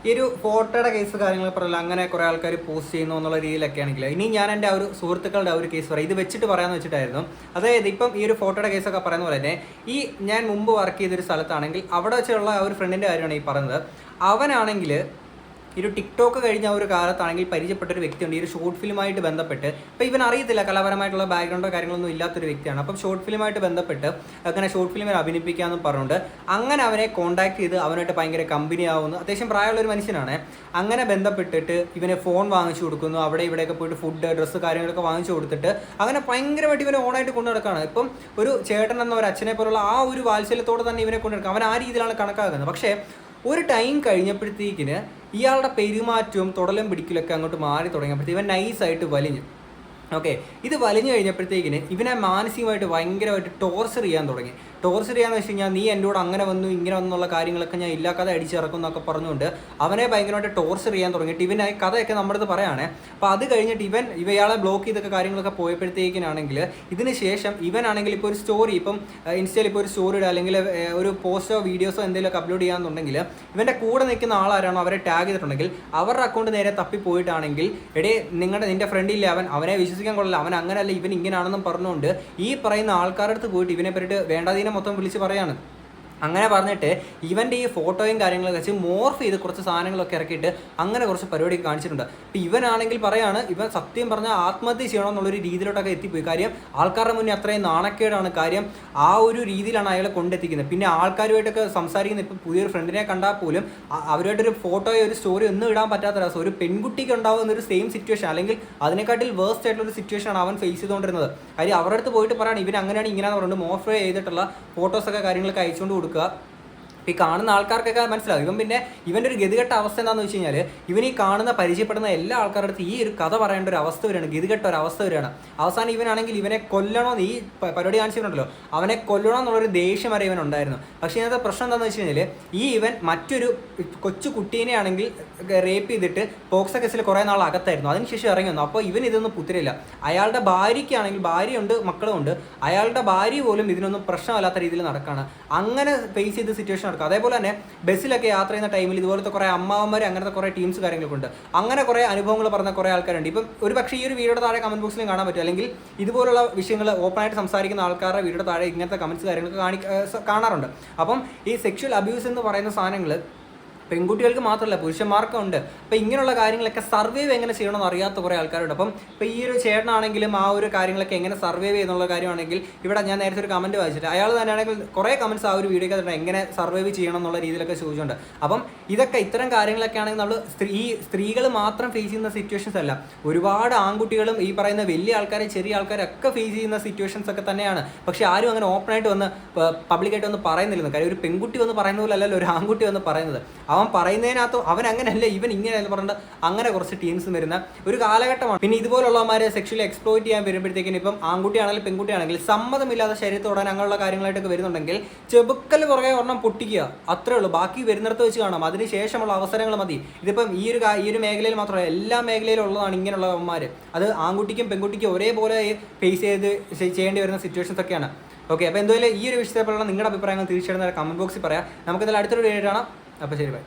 ഈ ഒരു ഫോട്ടോയുടെ കേസ് കാര്യങ്ങൾ പറയില്ല അങ്ങനെ കുറെ ആൾക്കാർ പോസ്റ്റ് ചെയ്യുന്നു എന്നുള്ള രീതിയിലൊക്കെ ആണെങ്കിൽ. ഇനി ഞാൻ എന്റെ ഒരു സുഹൃത്തുക്കളുടെ ഒരു കേസ് പറയാം. ഇത് വെച്ചിട്ട് പറയാമെന്ന് വെച്ചിട്ടായിരുന്നു. അതായത് ഇപ്പം ഈ ഒരു ഫോട്ടോയുടെ കേസൊക്കെ പറയുന്ന പോലെ തന്നെ ഈ ഞാൻ മുമ്പ് വർക്ക് ചെയ്തൊരു സ്ഥലത്താണെങ്കിൽ അവിടെ വെച്ചുള്ള ആ ഒരു ഫ്രണ്ടിന്റെ കാര്യമാണ് ഈ പറയുന്നത് അവനാണെങ്കിൽ ഈ ഒരു ടിക്ടോക്ക് കഴിഞ്ഞ ഒരു കാലത്താണെങ്കിൽ പരിചയപ്പെട്ട ഒരു വ്യക്തിയുണ്ട്. ഈ ഒരു ഷോർട്ട് ഫിലിമായിട്ട് ബന്ധപ്പെട്ട് ഇപ്പം ഇവൻ അറിയത്തില്ല കലാപരമായിട്ടുള്ള ബാക്ക്ഗ്രൗണ്ടോ കാര്യങ്ങളൊന്നും ഇല്ലാത്തൊരു വ്യക്തിയാണ്. അപ്പം ഷോർട്ട് ഫിലിമായിട്ട് ബന്ധപ്പെട്ട് അങ്ങനെ ഷോർട്ട് ഫിലിമിൽ അഭിനയിപ്പിക്കാമെന്ന് പറഞ്ഞുകൊണ്ട് അങ്ങനെ അവനെ കോൺടാക്ട് ചെയ്ത് അവനായിട്ട് ഭയങ്കര കമ്പനി ആവുന്നു. അത്യാവശ്യം പ്രായമുള്ള ഒരു മനുഷ്യനാണ്. അങ്ങനെ ബന്ധപ്പെട്ടിട്ട് ഇവനെ ഫോൺ വാങ്ങിച്ചു കൊടുക്കുന്നു. അവിടെ ഇവിടെയൊക്കെ പോയിട്ട് ഫുഡ് ഡ്രസ്സ് കാര്യങ്ങളൊക്കെ വാങ്ങിച്ചു കൊടുത്തിട്ട് അങ്ങനെ ഭയങ്കരമായിട്ട് ഇവനെ ഓണായിട്ട് കൊണ്ടു നടക്കുകയാണ് ഇപ്പം ഒരു ചേട്ടൻ എന്ന ഒരു അച്ഛനെ പോലുള്ള ആ ഒരു വാത്സല്യത്തോടെ തന്നെ ഇവനെ കൊണ്ടു നടക്കുക അവൻ ആ രീതിയിലാണ് കണക്കാക്കുന്നത്. പക്ഷേ ഒരു ടൈം കഴിഞ്ഞപ്പോഴത്തേക്കിന് ഇയാളുടെ പെരുമാറ്റവും തുടലും പിടിക്കലൊക്കെ അങ്ങോട്ട് മാറി തുടങ്ങിയപ്പോഴത്തേക്ക് ഇവൻ നൈസായിട്ട് വലിഞ്ഞു. ഓക്കെ ഇത് വലിഞ്ഞു കഴിഞ്ഞപ്പോഴത്തേക്കിന് ഇവനെ മാനസികമായിട്ട് ഭയങ്കരമായിട്ട് ടോർച്ചർ ചെയ്യാൻ തുടങ്ങി. ടോർച്ചർ ചെയ്യാന്ന് വെച്ച് കഴിഞ്ഞാൽ നീ എന്റെ കൂടെ അങ്ങനെ വന്നു ഇങ്ങനെ വന്നുള്ള കാര്യങ്ങളൊക്കെ ഞാൻ ഇല്ലാക്കാതെ അടിച്ചിറക്കും എന്നൊക്കെ പറഞ്ഞുകൊണ്ട് അവനെ ഭയങ്കരമായിട്ട് ടോർച്ചർ ചെയ്യാൻ തുടങ്ങിയിട്ട് ഇവൻ ആ കഥയൊക്കെ നമ്മുടെ അടുത്ത് പറയുകയാണ് അപ്പോൾ അത് കഴിഞ്ഞിട്ട് ഇവൻ ഇവയാളെ ബ്ലോക്ക് ചെയ്തൊക്കെ കാര്യങ്ങളൊക്കെ പോയപ്പോഴത്തേക്കിനാണെങ്കിൽ ഇതിന് ശേഷം ഇവനാണെങ്കിൽ ഇപ്പോൾ ഒരു സ്റ്റോറി ഇപ്പം ഇൻസ്റ്റയിൽ ഇപ്പോൾ ഒരു സ്റ്റോറി ഇടുക അല്ലെങ്കിൽ ഒരു പോസ്റ്റോ വീഡിയോസോ എന്തെങ്കിലുമൊക്കെ അപ്ലോഡ് ചെയ്യാന്നുണ്ടെങ്കിൽ ഇവന്റെ കൂടെ നിൽക്കുന്ന ആളാരാണോ അവരെ ടാഗ് ചെയ്തിട്ടുണ്ടെങ്കിൽ അവരുടെ അക്കൗണ്ട് നേരെ തപ്പി പോയിട്ടാണെങ്കിൽ എടേ നിങ്ങളുടെ നിന്റെ ഫ്രണ്ടില്ല അവൻ? അവനെ വിശ്വസിക്കാൻ കൊള്ളില്ല അവൻ അങ്ങനെയല്ല ഇവൻ ഇങ്ങനെയാണെന്നും പറഞ്ഞുകൊണ്ട് ഈ പറയുന്ന ആൾക്കാരുടെ അടുത്ത് പോയിട്ട് ഇവനെ പറ്റിയിട്ട് വേണ്ടാതീനെ മൊത്തം വിളിച്ച് പറയാണ്. അങ്ങനെ പറഞ്ഞിട്ട് ഇവന്റെ ഈ ഫോട്ടോയും കാര്യങ്ങളൊക്കെ വെച്ച് മോർഫ് ചെയ്ത് കുറച്ച് സാധനങ്ങളൊക്കെ ഇറക്കിയിട്ട് അങ്ങനെ കുറച്ച് പരിപാടി കാണിച്ചിട്ടുണ്ട്. ഇപ്പം ഇവനാണെങ്കിൽ പറയാണ് ഇവൻ സത്യം പറഞ്ഞാൽ ആത്മഹത്യ ചെയ്യണം എന്നുള്ളൊരു രീതിയിലോട്ടൊക്കെ എത്തിപ്പോയി. കാര്യം ആൾക്കാരുടെ മുന്നേ അത്രയും നാണക്കേടാണ്. കാര്യം ആ ഒരു രീതിയിലാണ് അയാളെ കൊണ്ടെത്തിക്കുന്നത്. പിന്നെ ആൾക്കാരുമായിട്ടൊക്കെ സംസാരിക്കുന്ന ഇപ്പം പുതിയൊരു ഫ്രണ്ടിനെ കണ്ടാൽ പോലും അവരുമായിട്ടൊരു ഫോട്ടോയോ ഒരു സ്റ്റോറി ഒന്നും ഇടാൻ പറ്റാത്ത രസം ഒരു പെൺകുട്ടിക്ക് ഉണ്ടാകുന്ന ഒരു സെയിം സിറ്റുവേഷൻ അല്ലെങ്കിൽ അതിനെക്കാട്ടിൽ വേസ്റ്റ് ആയിട്ടുള്ള ഒരു സിറ്റുവേഷൻ ആണ് അവൻ ഫേസ് ചെയ്തുകൊണ്ടിരുന്നത്. കാര്യം അവരുടെ അടുത്ത് പോയിട്ട് പറയാണ് ഇവൻ അങ്ങനെയാണ് ഇങ്ങനെയാണെന്ന് പറഞ്ഞിട്ട് മോർഫ് ചെയ്തിട്ടുള്ള ഫോട്ടോസൊക്കെ കാര്യങ്ങളൊക്കെ അയച്ചുകൊണ്ട് 个。കൊടുക്കുക ഈ കാണുന്ന ആൾക്കാർക്കൊക്കെ മനസ്സിലാവും. ഇവൻ പിന്നെ ഇവന്റെ ഒരു ഗതികെട്ട അവസ്ഥ എന്താണെന്ന് വെച്ച് കഴിഞ്ഞാൽ ഇവൻ ഈ കാണുന്ന പരിചയപ്പെടുന്ന എല്ലാ ആൾക്കാരുടെ അടുത്ത് ഈ ഒരു കഥ പറയേണ്ട ഒരു അവസ്ഥ വരികയാണ്. ഗതികെട്ട ഒരു അവസ്ഥ വരികയാണ്. അവസാനം ഇവനാണെങ്കിൽ ഇവനെ കൊല്ലണമെന്ന് ഈ പരിപാടി കാണിച്ചിട്ടുണ്ടല്ലോ. അവനെ കൊല്ലണം എന്നുള്ളൊരു ദേഷ്യം വരെ ഇവൻ ഉണ്ടായിരുന്നു. പക്ഷേ ഇന്നത്തെ പ്രശ്നം എന്താണെന്ന് വെച്ച് കഴിഞ്ഞാൽ ഈ ഇവൻ മറ്റൊരു കൊച്ചു കുട്ടീനെ ആണെങ്കിൽ റേപ്പ് ചെയ്തിട്ട് പോക്സോ കേസിൽ കുറേ നാൾ അകത്തായിരുന്നു. അതിനുശേഷം ഇറങ്ങി വന്നു. അപ്പോൾ ഇവൻ ഇതൊന്നും പുത്തിരില്ല അയാളുടെ ഭാര്യയ്ക്കാണെങ്കിൽ ഭാര്യയുണ്ട് മക്കളുമുണ്ട് അയാളുടെ ഭാര്യ പോലും ഇതിനൊന്നും പ്രശ്നമല്ലാത്ത രീതിയിൽ നടക്കുകയാണ് അങ്ങനെ ഫേസ് ചെയ്ത സിറ്റുവേഷൻ നടക്കുക അതേപോലെ തന്നെ ബസ്സിലൊക്കെ യാത്ര ചെയ്യുന്ന ടൈമിൽ ഇതുപോലത്തെ കുറേ അമ്മാവന്മാർ അങ്ങനത്തെ കുറേ ടീംസ് കാര്യങ്ങളൊക്കെ ഉണ്ട് അങ്ങനെ കുറേ അനുഭവങ്ങൾ പറഞ്ഞ കുറേ ആൾക്കാരുണ്ട്. ഇപ്പം ഒരു പക്ഷേ ഈ ഒരു വീഡിയോയുടെ താഴെ കമന്റ് ബോക്സിലും കാണാൻ പറ്റും. അല്ലെങ്കിൽ ഇതുപോലുള്ള വിഷയങ്ങൾ ഓപ്പണായിട്ട് സംസാരിക്കുന്ന ആൾക്കാരുടെ വീഡിയോയുടെ താഴെ ഇങ്ങനത്തെ കമന്റ്സ് കാര്യങ്ങളൊക്കെ കാണി കാണാറുണ്ട്. അപ്പം ഈ സെക്ഷൽ അബ്യൂസ് എന്ന് പറയുന്ന സാധനങ്ങൾ പെൺകുട്ടികൾക്ക് മാത്രമല്ല പുരുഷന്മാർക്കും ഉണ്ട് അപ്പൊ ഇങ്ങനെയുള്ള കാര്യങ്ങളൊക്കെ സർവൈവ് എങ്ങനെ ചെയ്യണമെന്ന് അറിയാത്ത കുറേ ആൾക്കാരുണ്ട്. അപ്പം ഇപ്പൊ ഈ ഒരു ചേട്ടനാണെങ്കിലും ആ ഒരു കാര്യങ്ങളൊക്കെ എങ്ങനെ സർവൈവ് ചെയ്യുന്നുള്ള കാര്യമാണെങ്കിൽ ഇവിടെ ഞാൻ നേരത്തെ ഒരു കമന്റ് വായിച്ചിട്ട് അയാൾ തന്നെയാണെങ്കിൽ കുറേ കമന്റ്സ് ആ ഒരു വീഡിയോ തന്നെ എങ്ങനെ സർവൈവ് ചെയ്യണം എന്നുള്ള രീതിയിലൊക്കെ ചോദിച്ചിട്ടുണ്ട് അപ്പം ഇതൊക്കെ ഇത്തരം കാര്യങ്ങളൊക്കെ ആണെങ്കിൽ നമ്മൾ സ്ത്രീ സ്ത്രീകൾ മാത്രം ഫേസ് ചെയ്യുന്ന സിറ്റുവേഷൻസ് അല്ല. ഒരുപാട് ആൺകുട്ടികളും ഈ പറയുന്ന വലിയ ആൾക്കാരെ ചെറിയ ആൾക്കാരൊക്കെ ഫേസ് ചെയ്യുന്ന സിറ്റുവേഷൻസ് ഒക്കെ തന്നെയാണ്. പക്ഷെ ആരും അങ്ങനെ ഓപ്പൺ ആയിട്ട് വന്ന് പബ്ലിക്കായിട്ട് വന്ന് പറയുന്നില്ലെന്ന്. കാര്യം ഒരു പെൺകുട്ടി വന്ന് പറയുന്ന പോലെ അല്ലല്ലോ ഒരു ആൺകുട്ടി വന്ന് പറയുന്നത്. അവൻ പറയുന്നതിനകത്ത് അവൻ അങ്ങനെയല്ല ഇവൻ ഇങ്ങനെയല്ല പറഞ്ഞിട്ട് അങ്ങനെ കുറച്ച് ടീംസ് വരുന്ന ഒരു കാലഘട്ടമാണ്. പിന്നെ ഇതുപോലുള്ളവന്മാരെ സെക്ഷലി എക്സ്പ്ലോയിറ്റ് ചെയ്യാൻ വരുമ്പോഴത്തേക്കും ഇപ്പം ആൺകുട്ടിയാണെങ്കിലും പെൺകുട്ടിയാണെങ്കിലും സമ്മതമില്ലാതെ ശരീരത്തോടാൻ അങ്ങനെയുള്ള കാര്യങ്ങളായിട്ടൊക്കെ വരുന്നുണ്ടെങ്കിൽ ചെബുക്കൽ പുറകെ ഒരെണ്ണം പൊട്ടിക്കുക. അത്രേ ഉള്ളൂ. ബാക്കി വരുന്നിടത്ത് വെച്ച് കാണാം. അതിനുശേഷമുള്ള അവസരങ്ങൾ മതി. ഇതിപ്പം ഈ ഒരു ഈ ഒരു മേഖലയിൽ മാത്രമല്ല എല്ലാ മേഖലയിലും ഉള്ളതാണ് ഇങ്ങനെയുള്ളവന്മാർ അത് ആൺകുട്ടിക്കും പെൺകുട്ടിക്കും ഒരേപോലെ ഫേസ് ചെയ്ത് ചെയ്- ചെയ്യേണ്ടി വരുന്ന സിറ്റുവേഷൻസ് ഒക്കെയാണ്. ഓക്കെ അപ്പോൾ എന്തായാലും ഈ ഒരു വിഷയത്തെപ്പോലുള്ള നിങ്ങളുടെ അഭിപ്രായങ്ങൾ തീർച്ചയായിട്ടും കമന്റ് ബോക്സിൽ പറയാം. നമുക്കിതിൽ അടുത്തൊരു വീഡിയോ കാണാം. അപ്പോൾ ശരി ബൈ